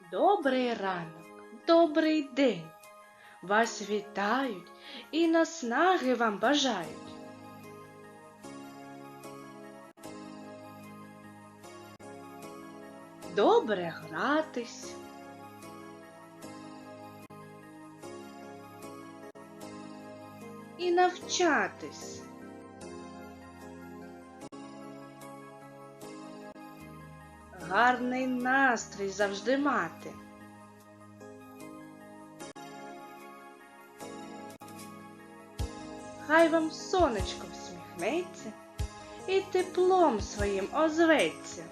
Добрий ранок, добрий день. Вас вітають і наснаги вам бажають. Добре гратись. І навчатись. Гарний настрій завжди мати. Хай вам сонечко всміхнеться і теплом своїм озветься.